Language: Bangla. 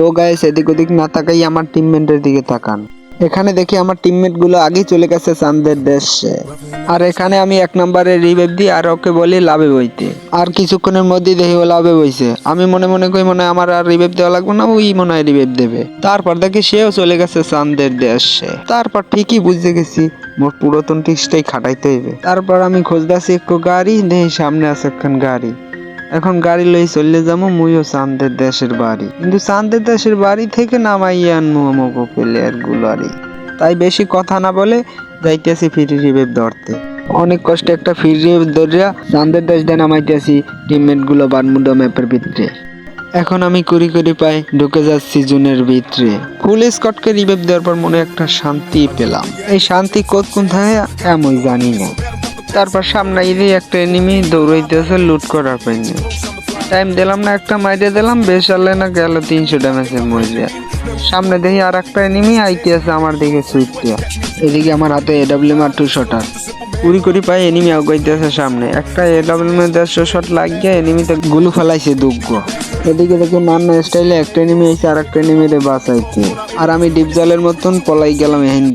তো গাইস এদিক ওদিক না তাকাই আমার টিমমেটের দিকে তাকান। এখানে দেখি আমার টিমমেটগুলো আগেই চলে গেছে চান্দের দেশে। আর এখানে আমি এক নম্বরে রিভাইভ দিই আর ওকে বলি, লাভে বইতে। আর কিছুক্ষণের মধ্যেই দেখি ও লাভে বইছে। আমি মনে মনে করি মনে হয় আমার আর রিভাইভ দেওয়া লাগবে না, ওই মনে হয় রিভাইভ দেবে। তারপর দেখি সেও চলে গেছে চান্দের দেশে। তারপর ঠিকই বুঝতে গেছি, মোর পুরাতন টিক্সটাই খাটাইতে হইবে। তারপর আমি খুঁজতেছি একটু গাড়ি, দেখি সামনে আছে একখান গাড়ি। এখন গাড়ি লই চলে যাব মুইও চান্দের দেশের বাড়ি। কিন্তু চান্দের দেশের বাড়ি থেকে নামাইয়া আনব আমাকে প্লেয়ার গুলারি। তাই বেশি কথা না বলে যাইতেছি ফ্রি রিভেভ ধরতে অনেক কষ্টে একটা ফ্রি রিভেভ ধরিয়া চান্দের দেশ দিয়ে নামাইতেছি টিমমেটগুলো বারমুডা ম্যাপের ভিতরে। এখন আমি কুড়ি কুড়ি পাই ঢুকে যাচ্ছি জুনের ভিতরে। ফুল স্কটকে রিভেভ দেওয়ার পর মনে একটা শান্তি পেলাম। এই শান্তি কোথ কোন থাকে এমন জানি না। তারপর সামনে ইরে একটা এনিমি দৌড়াইতেছে লুট করার পাইনি টাইম দিলাম না, একটা মাইরে দিলাম, বেশ আলে না গেল তিনশো ড্যামেজে মরে সামনে দেখি আর একটা এনিমি আইতে আছে আমার দিকে সুইটটা এদিকে আমার হাতে এডাব্লিউ আর টু শটার কুড়ি কুড়ি পাই এনিমি আগাইতেছে সামনে। একটা এডাব্লিউ দেড়শো শট লাগিয়ে এনিমিতে গুলু ফেলাইছে দুগ্গ। এদিকে দেখি নান্না স্টাইলে একটা এনিমি আইছে আর একটা এনিমিরে বাঁচাইতে আর আমি ডিপ জলের মতন পলাই গেলাম এহিন